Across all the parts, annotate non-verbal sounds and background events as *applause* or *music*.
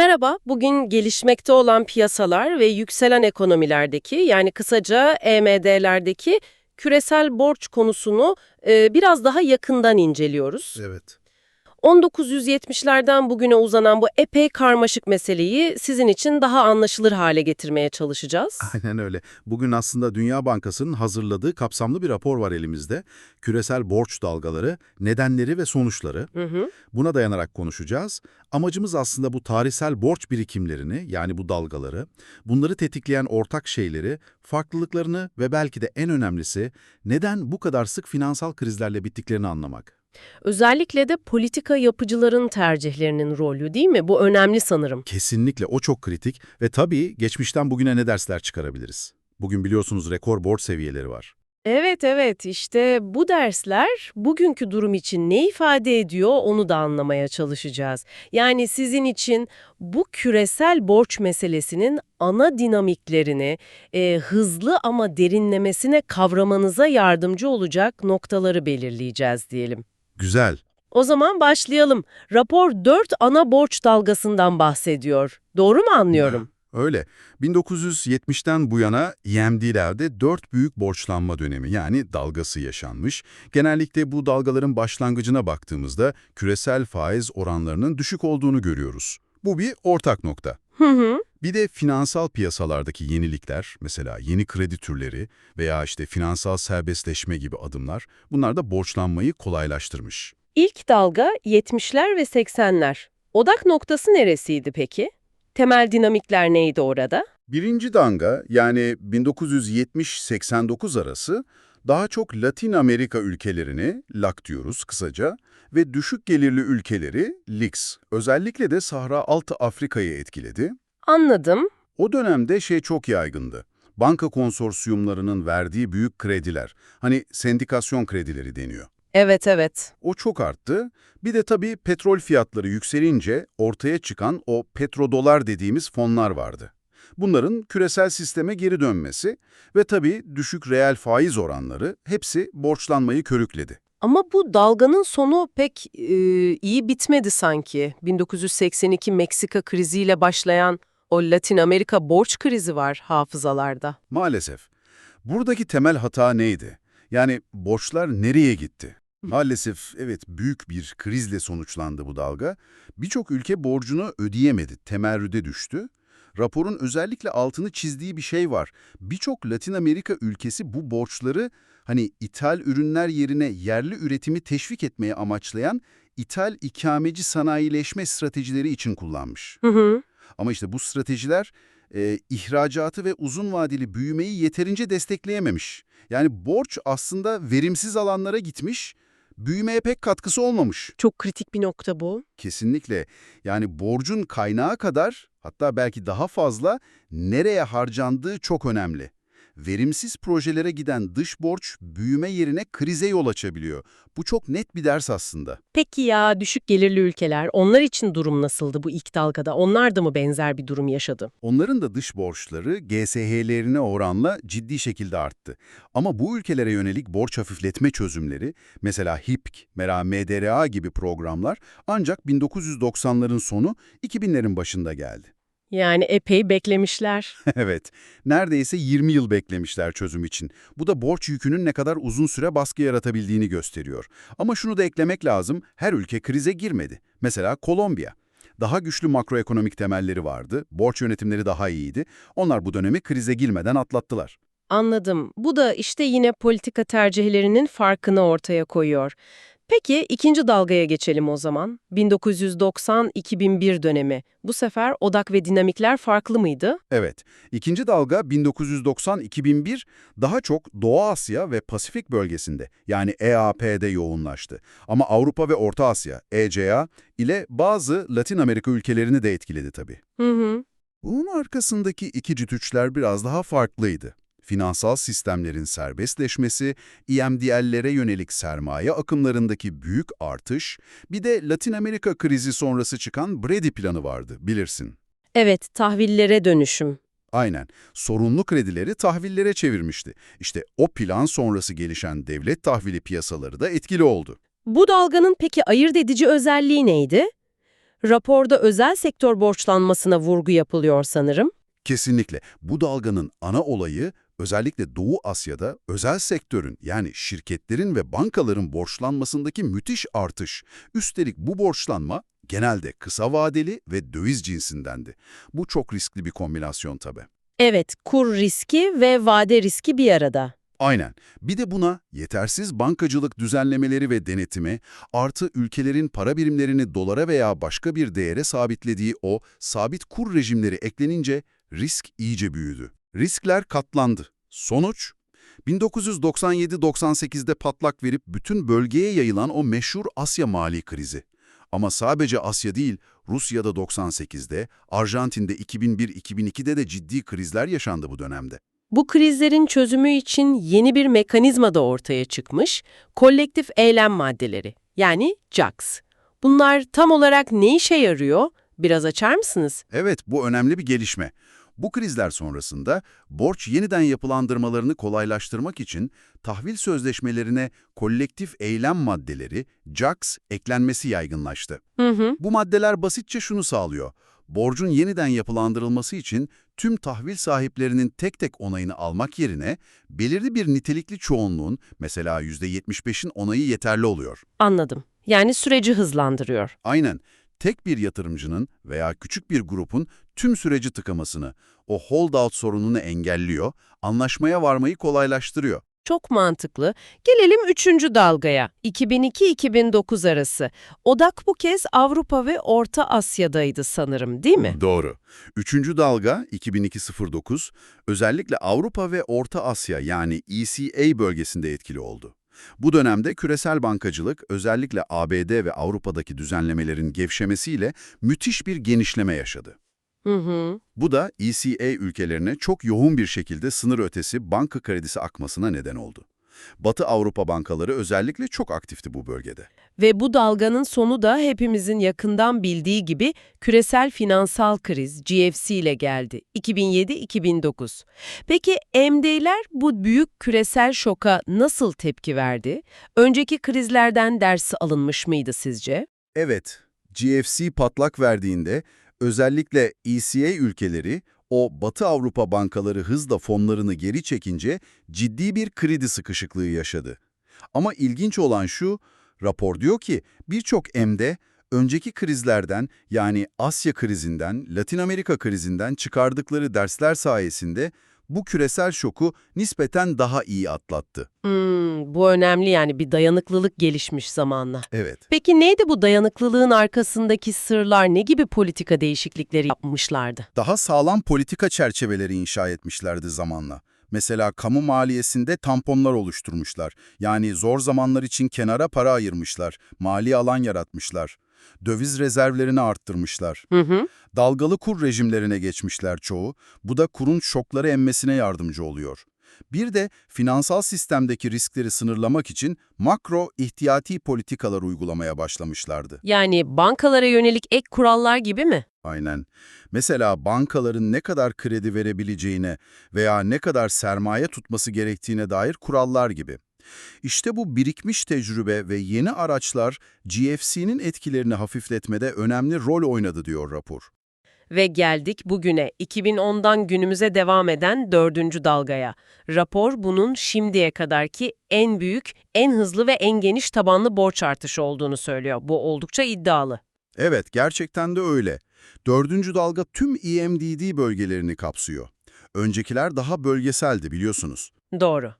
Merhaba, bugün gelişmekte olan piyasalar ve yükselen ekonomilerdeki yani kısaca EMD'lerdeki küresel borç konusunu e, biraz daha yakından inceliyoruz. Evet. 1970'lerden bugüne uzanan bu epey karmaşık meseleyi sizin için daha anlaşılır hale getirmeye çalışacağız. *laughs* Aynen öyle. Bugün aslında Dünya Bankası'nın hazırladığı kapsamlı bir rapor var elimizde. Küresel borç dalgaları, nedenleri ve sonuçları. Hı hı. Buna dayanarak konuşacağız. Amacımız aslında bu tarihsel borç birikimlerini, yani bu dalgaları, bunları tetikleyen ortak şeyleri, farklılıklarını ve belki de en önemlisi neden bu kadar sık finansal krizlerle bittiklerini anlamak. Özellikle de politika yapıcıların tercihlerinin rolü değil mi? Bu önemli sanırım. Kesinlikle o çok kritik ve tabii geçmişten bugüne ne dersler çıkarabiliriz? Bugün biliyorsunuz rekor borç seviyeleri var. Evet evet işte bu dersler bugünkü durum için ne ifade ediyor onu da anlamaya çalışacağız. Yani sizin için bu küresel borç meselesinin ana dinamiklerini e, hızlı ama derinlemesine kavramanıza yardımcı olacak noktaları belirleyeceğiz diyelim. Güzel. O zaman başlayalım. Rapor 4 ana borç dalgasından bahsediyor. Doğru mu anlıyorum? Öyle. 1970'ten bu yana EMD'lerde dört büyük borçlanma dönemi yani dalgası yaşanmış. Genellikle bu dalgaların başlangıcına baktığımızda küresel faiz oranlarının düşük olduğunu görüyoruz. Bu bir ortak nokta. Hı hı. Bir de finansal piyasalardaki yenilikler, mesela yeni kredi türleri veya işte finansal serbestleşme gibi adımlar, bunlar da borçlanmayı kolaylaştırmış. İlk dalga 70'ler ve 80'ler. Odak noktası neresiydi peki? Temel dinamikler neydi orada? Birinci danga yani 1970-89 arası daha çok Latin Amerika ülkelerini, LAC diyoruz kısaca, ve düşük gelirli ülkeleri, LIX, özellikle de Sahra Altı Afrika'yı etkiledi. Anladım. O dönemde şey çok yaygındı. Banka konsorsiyumlarının verdiği büyük krediler, hani sendikasyon kredileri deniyor. Evet evet. O çok arttı. Bir de tabii petrol fiyatları yükselince ortaya çıkan o petrodolar dediğimiz fonlar vardı. Bunların küresel sisteme geri dönmesi ve tabii düşük reel faiz oranları hepsi borçlanmayı körükledi. Ama bu dalganın sonu pek e, iyi bitmedi sanki. 1982 Meksika kriziyle başlayan o Latin Amerika borç krizi var hafızalarda. Maalesef. Buradaki temel hata neydi? Yani borçlar nereye gitti? Maalesef evet büyük bir krizle sonuçlandı bu dalga. Birçok ülke borcunu ödeyemedi, temerrüde düştü. Raporun özellikle altını çizdiği bir şey var. Birçok Latin Amerika ülkesi bu borçları hani ithal ürünler yerine yerli üretimi teşvik etmeye amaçlayan ithal ikameci sanayileşme stratejileri için kullanmış. Hı hı. Ama işte bu stratejiler e, ihracatı ve uzun vadeli büyümeyi yeterince destekleyememiş. Yani borç aslında verimsiz alanlara gitmiş, büyümeye pek katkısı olmamış. Çok kritik bir nokta bu. Kesinlikle. Yani borcun kaynağı kadar, hatta belki daha fazla, nereye harcandığı çok önemli. Verimsiz projelere giden dış borç büyüme yerine krize yol açabiliyor. Bu çok net bir ders aslında. Peki ya düşük gelirli ülkeler, onlar için durum nasıldı bu ilk dalgada? Onlar da mı benzer bir durum yaşadı? Onların da dış borçları GSH'lerine oranla ciddi şekilde arttı. Ama bu ülkelere yönelik borç hafifletme çözümleri, mesela HIPK, mesela MDRA gibi programlar ancak 1990'ların sonu 2000'lerin başında geldi. Yani epey beklemişler. *laughs* evet, neredeyse 20 yıl beklemişler çözüm için. Bu da borç yükünün ne kadar uzun süre baskı yaratabildiğini gösteriyor. Ama şunu da eklemek lazım, her ülke krize girmedi. Mesela Kolombiya. Daha güçlü makroekonomik temelleri vardı, borç yönetimleri daha iyiydi. Onlar bu dönemi krize girmeden atlattılar. Anladım. Bu da işte yine politika tercihlerinin farkını ortaya koyuyor. Peki ikinci dalgaya geçelim o zaman. 1990-2001 dönemi. Bu sefer odak ve dinamikler farklı mıydı? Evet, ikinci dalga 1990-2001 daha çok Doğu Asya ve Pasifik bölgesinde yani EAP'de yoğunlaştı. Ama Avrupa ve Orta Asya, ECA ile bazı Latin Amerika ülkelerini de etkiledi tabii. Hı hı. Bunun arkasındaki iki cütüçler biraz daha farklıydı. Finansal sistemlerin serbestleşmesi, EMDL'lere yönelik sermaye akımlarındaki büyük artış, bir de Latin Amerika krizi sonrası çıkan Brady planı vardı, bilirsin. Evet, tahvillere dönüşüm. Aynen. Sorunlu kredileri tahvillere çevirmişti. İşte o plan sonrası gelişen devlet tahvili piyasaları da etkili oldu. Bu dalganın peki ayırt edici özelliği neydi? Raporda özel sektör borçlanmasına vurgu yapılıyor sanırım. Kesinlikle. Bu dalganın ana olayı özellikle Doğu Asya'da özel sektörün yani şirketlerin ve bankaların borçlanmasındaki müthiş artış. Üstelik bu borçlanma genelde kısa vadeli ve döviz cinsindendi. Bu çok riskli bir kombinasyon tabii. Evet, kur riski ve vade riski bir arada. Aynen. Bir de buna yetersiz bankacılık düzenlemeleri ve denetimi, artı ülkelerin para birimlerini dolara veya başka bir değere sabitlediği o sabit kur rejimleri eklenince risk iyice büyüdü. Riskler katlandı. Sonuç? 1997-98'de patlak verip bütün bölgeye yayılan o meşhur Asya mali krizi. Ama sadece Asya değil, Rusya'da 98'de, Arjantin'de 2001-2002'de de ciddi krizler yaşandı bu dönemde. Bu krizlerin çözümü için yeni bir mekanizma da ortaya çıkmış, kolektif eylem maddeleri, yani JAX. Bunlar tam olarak ne işe yarıyor? Biraz açar mısınız? Evet, bu önemli bir gelişme. Bu krizler sonrasında borç yeniden yapılandırmalarını kolaylaştırmak için tahvil sözleşmelerine kolektif eylem maddeleri, JAX, eklenmesi yaygınlaştı. Hı hı. Bu maddeler basitçe şunu sağlıyor. Borcun yeniden yapılandırılması için tüm tahvil sahiplerinin tek tek onayını almak yerine belirli bir nitelikli çoğunluğun, mesela %75'in onayı yeterli oluyor. Anladım. Yani süreci hızlandırıyor. Aynen. Tek bir yatırımcının veya küçük bir grubun tüm süreci tıkamasını, o holdout sorununu engelliyor, anlaşmaya varmayı kolaylaştırıyor. Çok mantıklı. Gelelim üçüncü dalgaya. 2002-2009 arası. Odak bu kez Avrupa ve Orta Asya'daydı sanırım değil mi? Doğru. Üçüncü dalga 2002-09 özellikle Avrupa ve Orta Asya yani ECA bölgesinde etkili oldu. Bu dönemde küresel bankacılık özellikle ABD ve Avrupa'daki düzenlemelerin gevşemesiyle müthiş bir genişleme yaşadı. Hı hı. Bu da ECA ülkelerine çok yoğun bir şekilde sınır ötesi banka kredisi akmasına neden oldu. Batı Avrupa bankaları özellikle çok aktifti bu bölgede. Ve bu dalganın sonu da hepimizin yakından bildiği gibi küresel finansal kriz GFC ile geldi. 2007-2009. Peki MD'ler bu büyük küresel şoka nasıl tepki verdi? Önceki krizlerden dersi alınmış mıydı sizce? Evet, GFC patlak verdiğinde özellikle ECA ülkeleri o Batı Avrupa bankaları hızla fonlarını geri çekince ciddi bir kredi sıkışıklığı yaşadı. Ama ilginç olan şu, rapor diyor ki birçok MD önceki krizlerden yani Asya krizinden, Latin Amerika krizinden çıkardıkları dersler sayesinde bu küresel şoku nispeten daha iyi atlattı. Hmm, bu önemli yani bir dayanıklılık gelişmiş zamanla. Evet. Peki neydi bu dayanıklılığın arkasındaki sırlar? Ne gibi politika değişiklikleri yapmışlardı? daha sağlam politika çerçeveleri inşa etmişlerdi zamanla. Mesela kamu maliyesinde tamponlar oluşturmuşlar. Yani zor zamanlar için kenara para ayırmışlar, mali alan yaratmışlar. Döviz rezervlerini arttırmışlar. Hı hı. Dalgalı kur rejimlerine geçmişler çoğu. Bu da kurun şokları emmesine yardımcı oluyor. Bir de finansal sistemdeki riskleri sınırlamak için makro ihtiyati politikalar uygulamaya başlamışlardı. Yani bankalara yönelik ek kurallar gibi mi? Aynen. Mesela bankaların ne kadar kredi verebileceğine veya ne kadar sermaye tutması gerektiğine dair kurallar gibi. İşte bu birikmiş tecrübe ve yeni araçlar GFC'nin etkilerini hafifletmede önemli rol oynadı diyor rapor. Ve geldik bugüne, 2010'dan günümüze devam eden dördüncü dalgaya. Rapor bunun şimdiye kadarki en büyük, en hızlı ve en geniş tabanlı borç artışı olduğunu söylüyor. Bu oldukça iddialı. Evet, gerçekten de öyle. Dördüncü dalga tüm EMDD bölgelerini kapsıyor. Öncekiler daha bölgeseldi biliyorsunuz. Doğru.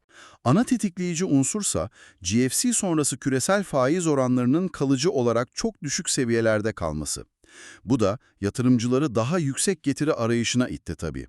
Ana tetikleyici unsursa GFC sonrası küresel faiz oranlarının kalıcı olarak çok düşük seviyelerde kalması. Bu da yatırımcıları daha yüksek getiri arayışına itti tabii.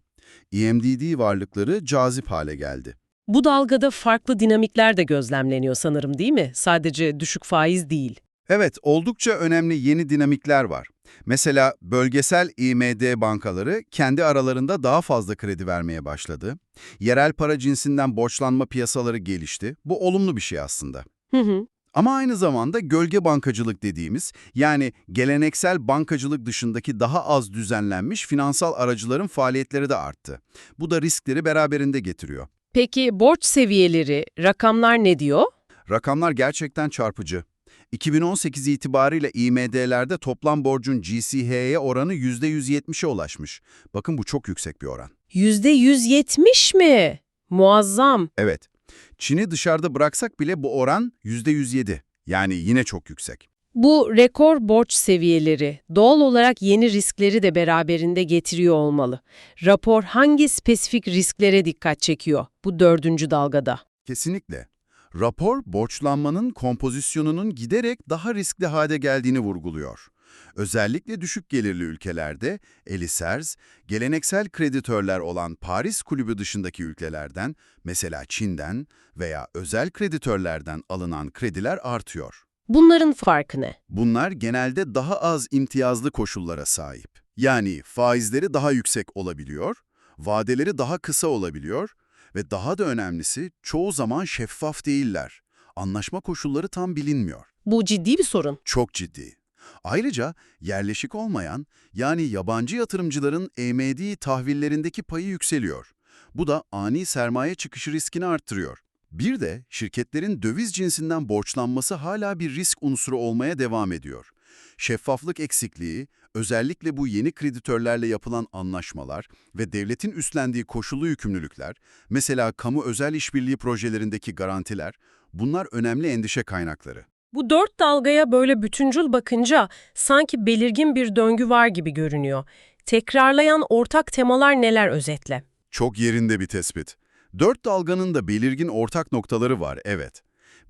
EMDD varlıkları cazip hale geldi. Bu dalgada farklı dinamikler de gözlemleniyor sanırım değil mi? Sadece düşük faiz değil. Evet, oldukça önemli yeni dinamikler var. Mesela bölgesel IMD bankaları kendi aralarında daha fazla kredi vermeye başladı. Yerel para cinsinden borçlanma piyasaları gelişti. Bu olumlu bir şey aslında. Hı hı. Ama aynı zamanda gölge bankacılık dediğimiz, yani geleneksel bankacılık dışındaki daha az düzenlenmiş finansal aracıların faaliyetleri de arttı. Bu da riskleri beraberinde getiriyor. Peki borç seviyeleri, rakamlar ne diyor? Rakamlar gerçekten çarpıcı. 2018 itibariyle IMD'lerde toplam borcun GCH'ye oranı %170'e ulaşmış. Bakın bu çok yüksek bir oran. %170 mi? Muazzam. Evet, Çin'i dışarıda bıraksak bile bu oran %107. Yani yine çok yüksek. Bu rekor borç seviyeleri doğal olarak yeni riskleri de beraberinde getiriyor olmalı. Rapor hangi spesifik risklere dikkat çekiyor bu dördüncü dalgada? Kesinlikle. Rapor, borçlanmanın kompozisyonunun giderek daha riskli hale geldiğini vurguluyor. Özellikle düşük gelirli ülkelerde Elisers, geleneksel kreditörler olan Paris Kulübü dışındaki ülkelerden, mesela Çin'den veya özel kreditörlerden alınan krediler artıyor. Bunların farkı ne? Bunlar genelde daha az imtiyazlı koşullara sahip. Yani faizleri daha yüksek olabiliyor, vadeleri daha kısa olabiliyor ve daha da önemlisi çoğu zaman şeffaf değiller. Anlaşma koşulları tam bilinmiyor. Bu ciddi bir sorun. Çok ciddi. Ayrıca yerleşik olmayan yani yabancı yatırımcıların EMD tahvillerindeki payı yükseliyor. Bu da ani sermaye çıkışı riskini arttırıyor. Bir de şirketlerin döviz cinsinden borçlanması hala bir risk unsuru olmaya devam ediyor. Şeffaflık eksikliği, özellikle bu yeni kreditörlerle yapılan anlaşmalar ve devletin üstlendiği koşullu yükümlülükler, mesela kamu özel işbirliği projelerindeki garantiler, bunlar önemli endişe kaynakları. Bu dört dalgaya böyle bütüncül bakınca sanki belirgin bir döngü var gibi görünüyor. Tekrarlayan ortak temalar neler özetle? Çok yerinde bir tespit. Dört dalganın da belirgin ortak noktaları var, evet.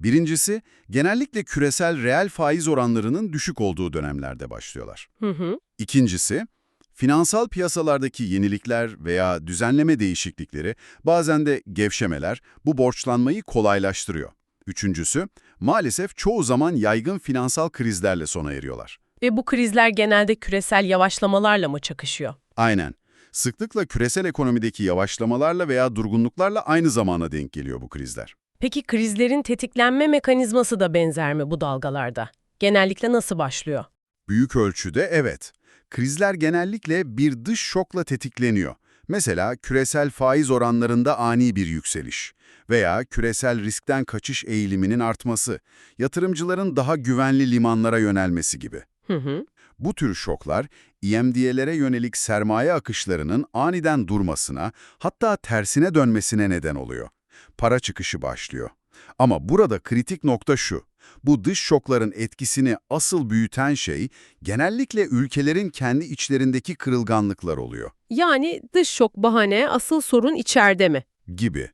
Birincisi, genellikle küresel reel faiz oranlarının düşük olduğu dönemlerde başlıyorlar. Hı hı. İkincisi, finansal piyasalardaki yenilikler veya düzenleme değişiklikleri, bazen de gevşemeler bu borçlanmayı kolaylaştırıyor. Üçüncüsü, maalesef çoğu zaman yaygın finansal krizlerle sona eriyorlar. Ve bu krizler genelde küresel yavaşlamalarla mı çakışıyor? Aynen. Sıklıkla küresel ekonomideki yavaşlamalarla veya durgunluklarla aynı zamana denk geliyor bu krizler. Peki krizlerin tetiklenme mekanizması da benzer mi bu dalgalarda? Genellikle nasıl başlıyor? Büyük ölçüde evet. Krizler genellikle bir dış şokla tetikleniyor. Mesela küresel faiz oranlarında ani bir yükseliş veya küresel riskten kaçış eğiliminin artması, yatırımcıların daha güvenli limanlara yönelmesi gibi. Hı hı. Bu tür şoklar, IMD'lere yönelik sermaye akışlarının aniden durmasına, hatta tersine dönmesine neden oluyor. Para çıkışı başlıyor. Ama burada kritik nokta şu. Bu dış şokların etkisini asıl büyüten şey, genellikle ülkelerin kendi içlerindeki kırılganlıklar oluyor. Yani dış şok bahane, asıl sorun içeride mi? Gibi.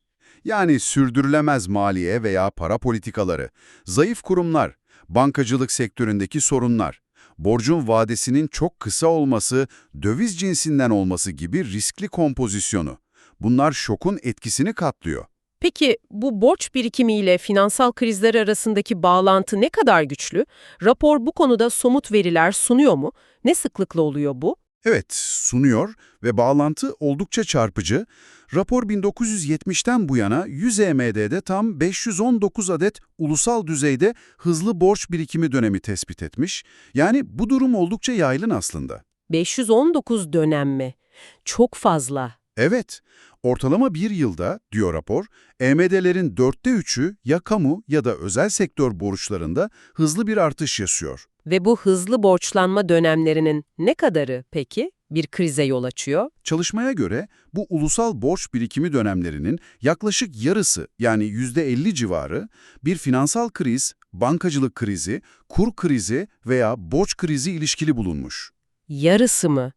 Yani sürdürülemez maliye veya para politikaları, zayıf kurumlar, bankacılık sektöründeki sorunlar, borcun vadesinin çok kısa olması, döviz cinsinden olması gibi riskli kompozisyonu. Bunlar şokun etkisini katlıyor. Peki bu borç birikimiyle finansal krizler arasındaki bağlantı ne kadar güçlü? Rapor bu konuda somut veriler sunuyor mu? Ne sıklıkla oluyor bu? Evet, sunuyor ve bağlantı oldukça çarpıcı. Rapor 1970'ten bu yana 100 EMD'de tam 519 adet ulusal düzeyde hızlı borç birikimi dönemi tespit etmiş. Yani bu durum oldukça yaygın aslında. 519 dönem mi? Çok fazla. Evet, ortalama bir yılda, diyor rapor, EMD'lerin dörtte üçü ya kamu ya da özel sektör borçlarında hızlı bir artış yaşıyor. Ve bu hızlı borçlanma dönemlerinin ne kadarı peki bir krize yol açıyor? Çalışmaya göre bu ulusal borç birikimi dönemlerinin yaklaşık yarısı yani %50 civarı bir finansal kriz, bankacılık krizi, kur krizi veya borç krizi ilişkili bulunmuş. Yarısı mı?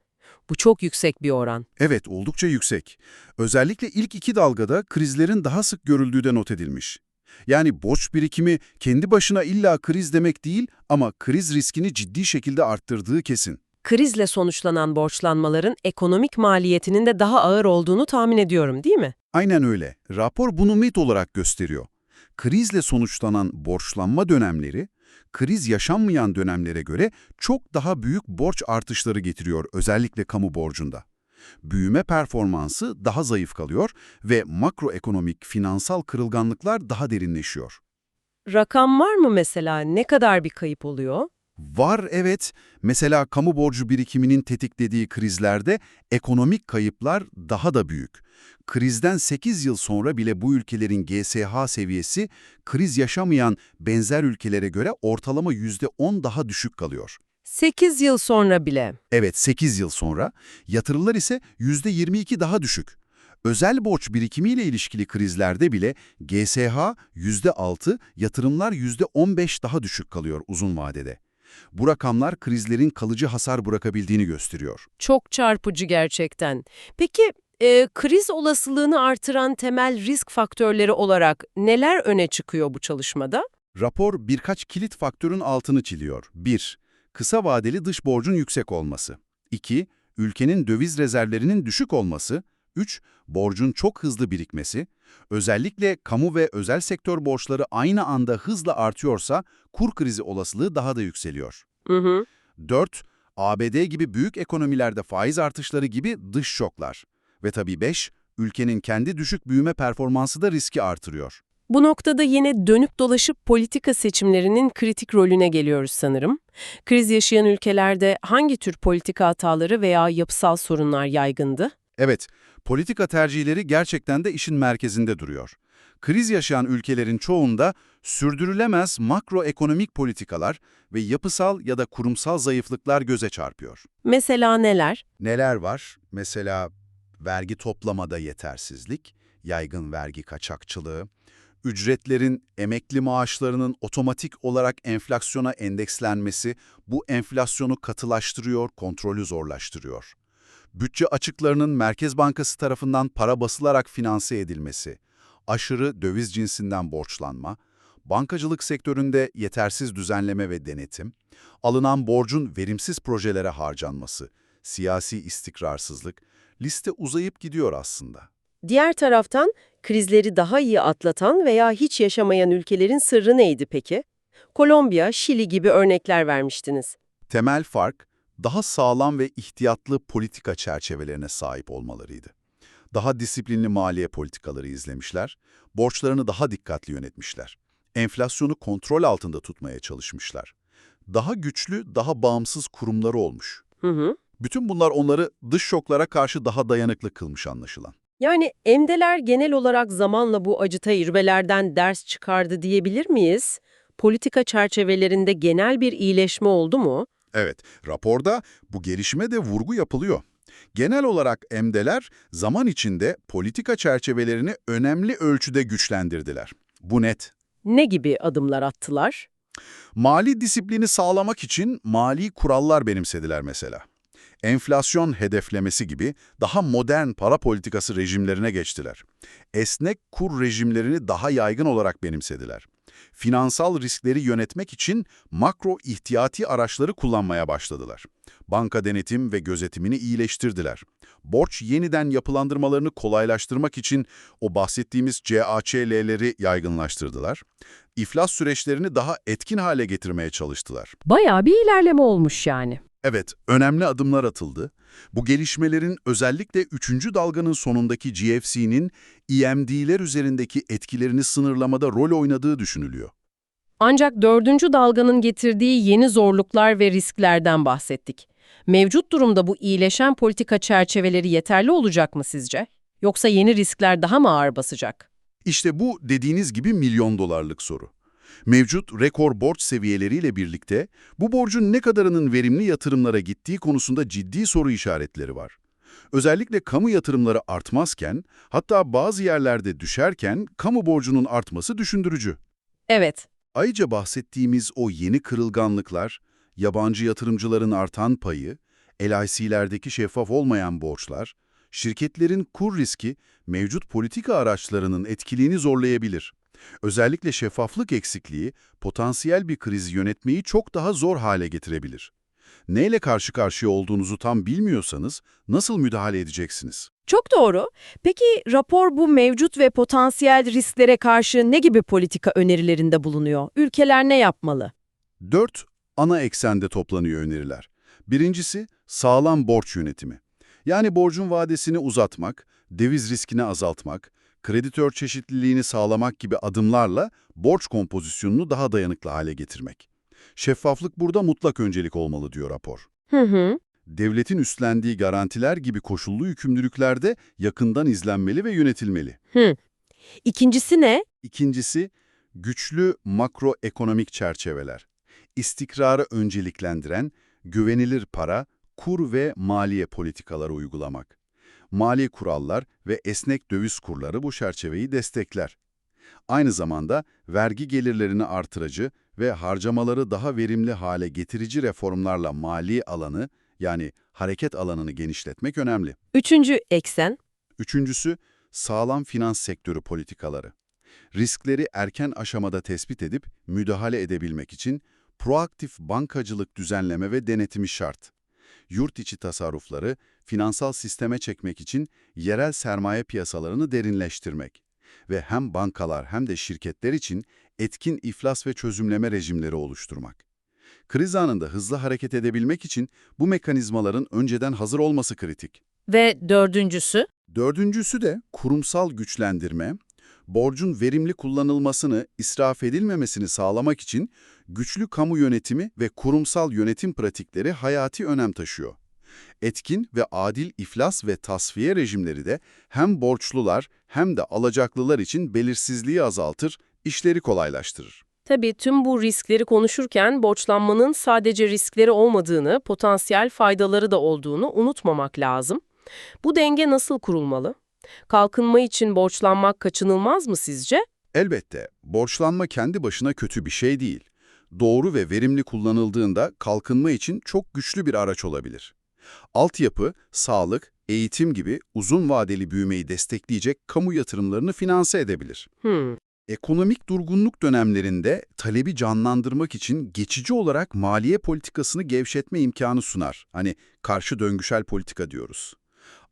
Bu çok yüksek bir oran. Evet, oldukça yüksek. Özellikle ilk iki dalgada krizlerin daha sık görüldüğü de not edilmiş. Yani borç birikimi kendi başına illa kriz demek değil ama kriz riskini ciddi şekilde arttırdığı kesin. Krizle sonuçlanan borçlanmaların ekonomik maliyetinin de daha ağır olduğunu tahmin ediyorum değil mi? Aynen öyle. Rapor bunu net olarak gösteriyor. Krizle sonuçlanan borçlanma dönemleri, kriz yaşanmayan dönemlere göre çok daha büyük borç artışları getiriyor özellikle kamu borcunda. Büyüme performansı daha zayıf kalıyor ve makroekonomik finansal kırılganlıklar daha derinleşiyor. Rakam var mı mesela? Ne kadar bir kayıp oluyor? Var evet. Mesela kamu borcu birikiminin tetiklediği krizlerde ekonomik kayıplar daha da büyük. Krizden 8 yıl sonra bile bu ülkelerin GSH seviyesi kriz yaşamayan benzer ülkelere göre ortalama %10 daha düşük kalıyor. 8 yıl sonra bile. Evet 8 yıl sonra, yatırımlar ise %22 daha düşük. Özel borç birikimiyle ilişkili krizlerde bile GSH %6, yatırımlar %15 daha düşük kalıyor uzun vadede. Bu rakamlar krizlerin kalıcı hasar bırakabildiğini gösteriyor. Çok çarpıcı gerçekten. Peki e, kriz olasılığını artıran temel risk faktörleri olarak neler öne çıkıyor bu çalışmada? Rapor birkaç kilit faktörün altını çiliyor. 1. Kısa vadeli dış borcun yüksek olması. 2. Ülkenin döviz rezervlerinin düşük olması. 3. Borcun çok hızlı birikmesi. Özellikle kamu ve özel sektör borçları aynı anda hızla artıyorsa kur krizi olasılığı daha da yükseliyor. Hı hı. 4. ABD gibi büyük ekonomilerde faiz artışları gibi dış şoklar. Ve tabii 5. Ülkenin kendi düşük büyüme performansı da riski artırıyor. Bu noktada yine dönüp dolaşıp politika seçimlerinin kritik rolüne geliyoruz sanırım. Kriz yaşayan ülkelerde hangi tür politika hataları veya yapısal sorunlar yaygındı? Evet, politika tercihleri gerçekten de işin merkezinde duruyor. Kriz yaşayan ülkelerin çoğunda sürdürülemez makroekonomik politikalar ve yapısal ya da kurumsal zayıflıklar göze çarpıyor. Mesela neler? Neler var? Mesela vergi toplamada yetersizlik, yaygın vergi kaçakçılığı, ücretlerin, emekli maaşlarının otomatik olarak enflasyona endekslenmesi bu enflasyonu katılaştırıyor, kontrolü zorlaştırıyor. Bütçe açıklarının Merkez Bankası tarafından para basılarak finanse edilmesi, aşırı döviz cinsinden borçlanma, bankacılık sektöründe yetersiz düzenleme ve denetim, alınan borcun verimsiz projelere harcanması, siyasi istikrarsızlık, liste uzayıp gidiyor aslında. Diğer taraftan krizleri daha iyi atlatan veya hiç yaşamayan ülkelerin sırrı neydi peki? Kolombiya, Şili gibi örnekler vermiştiniz. Temel fark, daha sağlam ve ihtiyatlı politika çerçevelerine sahip olmalarıydı. Daha disiplinli maliye politikaları izlemişler, borçlarını daha dikkatli yönetmişler. Enflasyonu kontrol altında tutmaya çalışmışlar. Daha güçlü, daha bağımsız kurumları olmuş. Hı hı. Bütün bunlar onları dış şoklara karşı daha dayanıklı kılmış anlaşılan. Yani emdeler genel olarak zamanla bu acı tecrübelerden ders çıkardı diyebilir miyiz? Politika çerçevelerinde genel bir iyileşme oldu mu? Evet, raporda bu gelişime de vurgu yapılıyor. Genel olarak emdeler zaman içinde politika çerçevelerini önemli ölçüde güçlendirdiler. Bu net. Ne gibi adımlar attılar? Mali disiplini sağlamak için mali kurallar benimsediler mesela. Enflasyon hedeflemesi gibi daha modern para politikası rejimlerine geçtiler. Esnek kur rejimlerini daha yaygın olarak benimsediler. Finansal riskleri yönetmek için makro ihtiyati araçları kullanmaya başladılar. Banka denetim ve gözetimini iyileştirdiler. Borç yeniden yapılandırmalarını kolaylaştırmak için o bahsettiğimiz CAÇL'leri yaygınlaştırdılar. İflas süreçlerini daha etkin hale getirmeye çalıştılar. Bayağı bir ilerleme olmuş yani. Evet, önemli adımlar atıldı. Bu gelişmelerin özellikle 3. dalganın sonundaki GFC'nin EMD'ler üzerindeki etkilerini sınırlamada rol oynadığı düşünülüyor. Ancak dördüncü dalganın getirdiği yeni zorluklar ve risklerden bahsettik. Mevcut durumda bu iyileşen politika çerçeveleri yeterli olacak mı sizce? Yoksa yeni riskler daha mı ağır basacak? İşte bu dediğiniz gibi milyon dolarlık soru. Mevcut rekor borç seviyeleriyle birlikte bu borcun ne kadarının verimli yatırımlara gittiği konusunda ciddi soru işaretleri var. Özellikle kamu yatırımları artmazken, hatta bazı yerlerde düşerken kamu borcunun artması düşündürücü. Evet, Ayrıca bahsettiğimiz o yeni kırılganlıklar, yabancı yatırımcıların artan payı, LIC'lerdeki şeffaf olmayan borçlar, şirketlerin kur riski mevcut politika araçlarının etkiliğini zorlayabilir. Özellikle şeffaflık eksikliği potansiyel bir krizi yönetmeyi çok daha zor hale getirebilir. Neyle karşı karşıya olduğunuzu tam bilmiyorsanız nasıl müdahale edeceksiniz? Çok doğru. Peki rapor bu mevcut ve potansiyel risklere karşı ne gibi politika önerilerinde bulunuyor? Ülkeler ne yapmalı? Dört ana eksende toplanıyor öneriler. Birincisi sağlam borç yönetimi. Yani borcun vadesini uzatmak, döviz riskini azaltmak, kreditör çeşitliliğini sağlamak gibi adımlarla borç kompozisyonunu daha dayanıklı hale getirmek. Şeffaflık burada mutlak öncelik olmalı diyor rapor. Hı hı. Devletin üstlendiği garantiler gibi koşullu yükümlülüklerde yakından izlenmeli ve yönetilmeli. İkincisi ne? İkincisi, güçlü makroekonomik çerçeveler. İstikrarı önceliklendiren, güvenilir para, kur ve maliye politikaları uygulamak. Mali kurallar ve esnek döviz kurları bu çerçeveyi destekler. Aynı zamanda vergi gelirlerini artırıcı ve harcamaları daha verimli hale getirici reformlarla mali alanı, yani hareket alanını genişletmek önemli. Üçüncü eksen. Üçüncüsü, sağlam finans sektörü politikaları. Riskleri erken aşamada tespit edip müdahale edebilmek için proaktif bankacılık düzenleme ve denetimi şart. Yurt içi tasarrufları finansal sisteme çekmek için yerel sermaye piyasalarını derinleştirmek ve hem bankalar hem de şirketler için etkin iflas ve çözümleme rejimleri oluşturmak. Kriz anında hızlı hareket edebilmek için bu mekanizmaların önceden hazır olması kritik. Ve dördüncüsü? Dördüncüsü de kurumsal güçlendirme, borcun verimli kullanılmasını, israf edilmemesini sağlamak için güçlü kamu yönetimi ve kurumsal yönetim pratikleri hayati önem taşıyor. Etkin ve adil iflas ve tasfiye rejimleri de hem borçlular hem de alacaklılar için belirsizliği azaltır, işleri kolaylaştırır. Tabii tüm bu riskleri konuşurken borçlanmanın sadece riskleri olmadığını, potansiyel faydaları da olduğunu unutmamak lazım. Bu denge nasıl kurulmalı? Kalkınma için borçlanmak kaçınılmaz mı sizce? Elbette, borçlanma kendi başına kötü bir şey değil. Doğru ve verimli kullanıldığında kalkınma için çok güçlü bir araç olabilir. Altyapı, sağlık, eğitim gibi uzun vadeli büyümeyi destekleyecek kamu yatırımlarını finanse edebilir. Hmm. Ekonomik durgunluk dönemlerinde talebi canlandırmak için geçici olarak maliye politikasını gevşetme imkanı sunar. Hani karşı döngüsel politika diyoruz.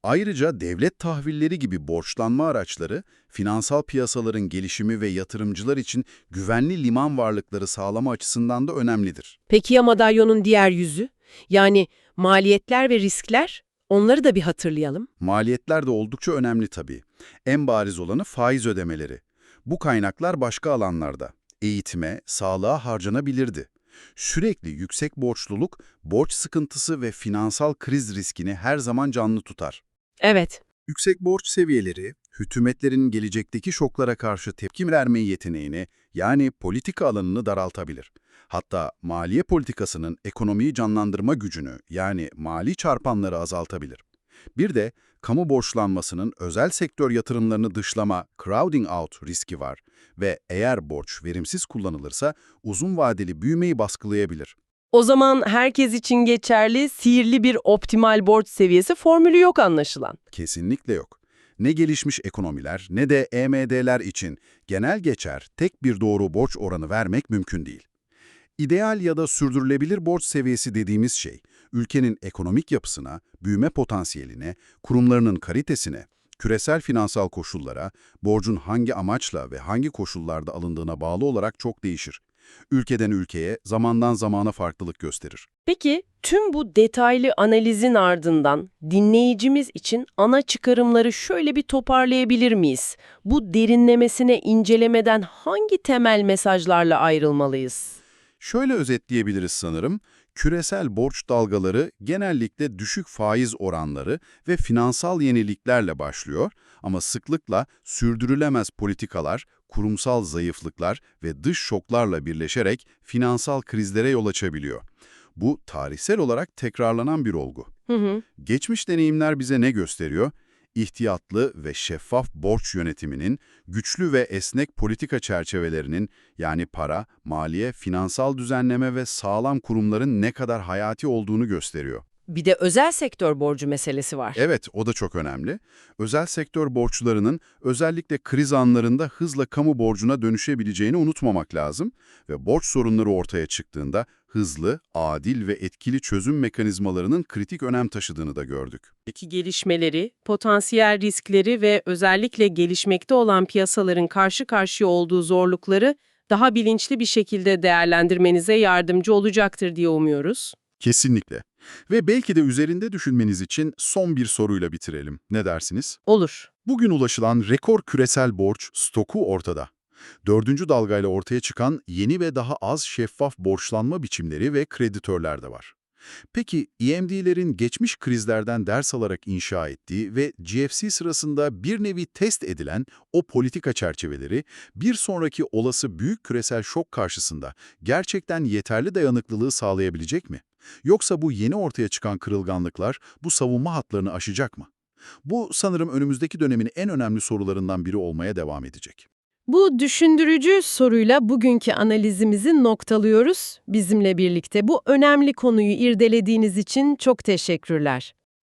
Ayrıca devlet tahvilleri gibi borçlanma araçları, finansal piyasaların gelişimi ve yatırımcılar için güvenli liman varlıkları sağlama açısından da önemlidir. Peki ya madalyonun diğer yüzü? Yani maliyetler ve riskler? Onları da bir hatırlayalım. Maliyetler de oldukça önemli tabii. En bariz olanı faiz ödemeleri. Bu kaynaklar başka alanlarda, eğitime, sağlığa harcanabilirdi. Sürekli yüksek borçluluk, borç sıkıntısı ve finansal kriz riskini her zaman canlı tutar. Evet. Yüksek borç seviyeleri, hükümetlerin gelecekteki şoklara karşı tepki verme yeteneğini, yani politika alanını daraltabilir. Hatta maliye politikasının ekonomiyi canlandırma gücünü, yani mali çarpanları azaltabilir. Bir de kamu borçlanmasının özel sektör yatırımlarını dışlama, crowding out riski var ve eğer borç verimsiz kullanılırsa uzun vadeli büyümeyi baskılayabilir. O zaman herkes için geçerli, sihirli bir optimal borç seviyesi formülü yok anlaşılan. Kesinlikle yok. Ne gelişmiş ekonomiler ne de EMD'ler için genel geçer tek bir doğru borç oranı vermek mümkün değil. İdeal ya da sürdürülebilir borç seviyesi dediğimiz şey, ülkenin ekonomik yapısına, büyüme potansiyeline, kurumlarının kalitesine, küresel finansal koşullara, borcun hangi amaçla ve hangi koşullarda alındığına bağlı olarak çok değişir. Ülkeden ülkeye, zamandan zamana farklılık gösterir. Peki tüm bu detaylı analizin ardından dinleyicimiz için ana çıkarımları şöyle bir toparlayabilir miyiz? Bu derinlemesine incelemeden hangi temel mesajlarla ayrılmalıyız? Şöyle özetleyebiliriz sanırım, küresel borç dalgaları genellikle düşük faiz oranları ve finansal yeniliklerle başlıyor ama sıklıkla sürdürülemez politikalar, kurumsal zayıflıklar ve dış şoklarla birleşerek finansal krizlere yol açabiliyor. Bu tarihsel olarak tekrarlanan bir olgu. Hı hı. Geçmiş deneyimler bize ne gösteriyor? İhtiyatlı ve şeffaf borç yönetiminin, güçlü ve esnek politika çerçevelerinin yani para, maliye, finansal düzenleme ve sağlam kurumların ne kadar hayati olduğunu gösteriyor. Bir de özel sektör borcu meselesi var. Evet, o da çok önemli. Özel sektör borçlarının özellikle kriz anlarında hızla kamu borcuna dönüşebileceğini unutmamak lazım ve borç sorunları ortaya çıktığında hızlı, adil ve etkili çözüm mekanizmalarının kritik önem taşıdığını da gördük. Peki gelişmeleri, potansiyel riskleri ve özellikle gelişmekte olan piyasaların karşı karşıya olduğu zorlukları daha bilinçli bir şekilde değerlendirmenize yardımcı olacaktır diye umuyoruz. Kesinlikle. Ve belki de üzerinde düşünmeniz için son bir soruyla bitirelim. Ne dersiniz? Olur. Bugün ulaşılan rekor küresel borç stoku ortada. Dördüncü dalgayla ortaya çıkan yeni ve daha az şeffaf borçlanma biçimleri ve kreditörler de var. Peki EMD'lerin geçmiş krizlerden ders alarak inşa ettiği ve GFC sırasında bir nevi test edilen o politika çerçeveleri bir sonraki olası büyük küresel şok karşısında gerçekten yeterli dayanıklılığı sağlayabilecek mi? Yoksa bu yeni ortaya çıkan kırılganlıklar bu savunma hatlarını aşacak mı? Bu sanırım önümüzdeki dönemin en önemli sorularından biri olmaya devam edecek. Bu düşündürücü soruyla bugünkü analizimizi noktalıyoruz. Bizimle birlikte bu önemli konuyu irdelediğiniz için çok teşekkürler.